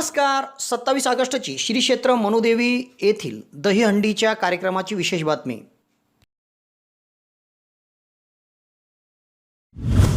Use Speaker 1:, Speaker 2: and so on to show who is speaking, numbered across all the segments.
Speaker 1: नमस्कार सत्तावीस ऑगस्टची श्री क्षेत्र मनुदेवी येथील दहीहंडीच्या कार्यक्रमाची विशेष बातमी.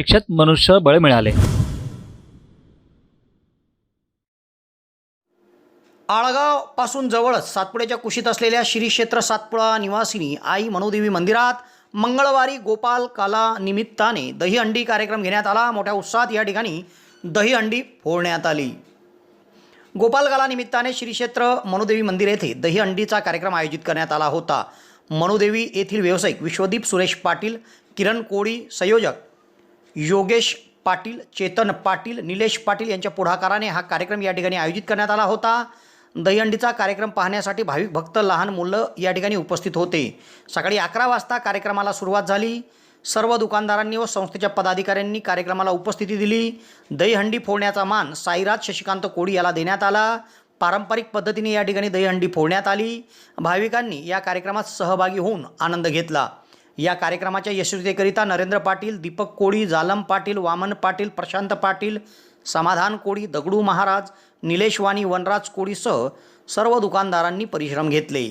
Speaker 2: प्रशिक्षित मनुष्यबळ मिळाले.
Speaker 1: आळगावपासून जवळच सातपुड्याच्या कुशीत असलेल्या श्री क्षेत्र सातपुडा निवासिनी आई मनोदेवी मंदिरात मंगळवारी गोपाल काला निमित्ताने दहीहंडी कार्यक्रम घेण्यात आला. मोठ्या उत्साहात या ठिकाणी दहीहंडी फोडण्यात आली. गोपालकाला निमित्ताने श्री क्षेत्र मंदिर येथे दहीहंडीचा कार्यक्रम आयोजित करण्यात आला होता. मनोदेवी येथील व्यावसायिक विश्वदीप सुरेश पाटील किरण कोळी संयोजक योगेश पाटील चेतन पाटील निलेश पाटील यांच्या पुढाकाराने हा कार्यक्रम या ठिकाणी आयोजित करण्यात आला होता. दहीहंडीचा कार्यक्रम पाहण्यासाठी भाविक भक्त लहान मुलं या ठिकाणी उपस्थित होते. सकाळी अकरा वाजता कार्यक्रमाला सुरुवात झाली. सर्व दुकानदारांनी व संस्थेच्या पदाधिकाऱ्यांनी कार्यक्रमाला उपस्थिती दिली. दहीहंडी फोडण्याचा मान साईराज शशिकांत कोळी याला देण्यात आला. पारंपरिक पद्धतीने या ठिकाणी दहीहंडी फोडण्यात आली. भाविकांनी या कार्यक्रमात सहभागी होऊन आनंद घेतला. या कार्यक्रमाच्या यशस्वीतेकरिता नरेंद्र पाटील दीपक कोळी जालम पाटील वामन पाटील प्रशांत पाटील समाधान कोळी दगडू महाराज निलेश वाणी वनराज कोळीसह सर्व दुकानदारांनी परिश्रम घेतले.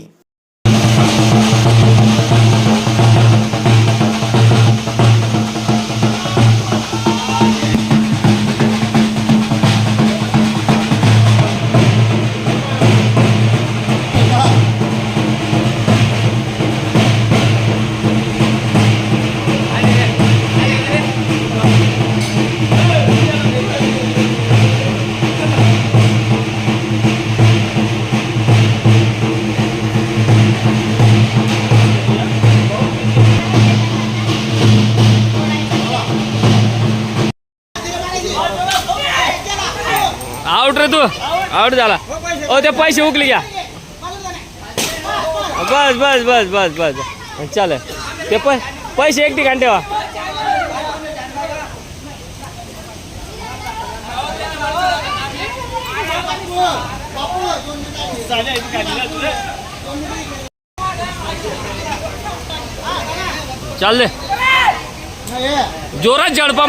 Speaker 3: तू। आउट झाला। ओ, ते पैसे उकले घ्या। बस बस बस बस बस. चाल, ते पैसे एक ठिकाणी ठेवा. चाल दे। जोरात झडपा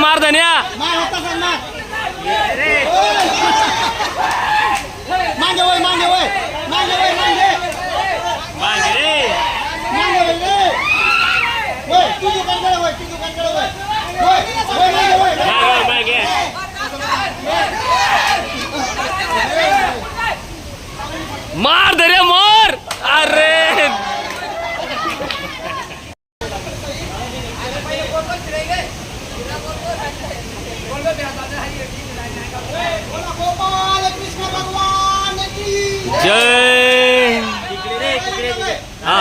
Speaker 3: मार धन्या
Speaker 4: मांगे वय मांगे वय मांगे वय मांगे मांगे वय रे वय तू दुकानकडे वय तू दुकानकडे वय वय वय मांगे वय
Speaker 3: मार दे रे मार
Speaker 4: जय.
Speaker 3: हा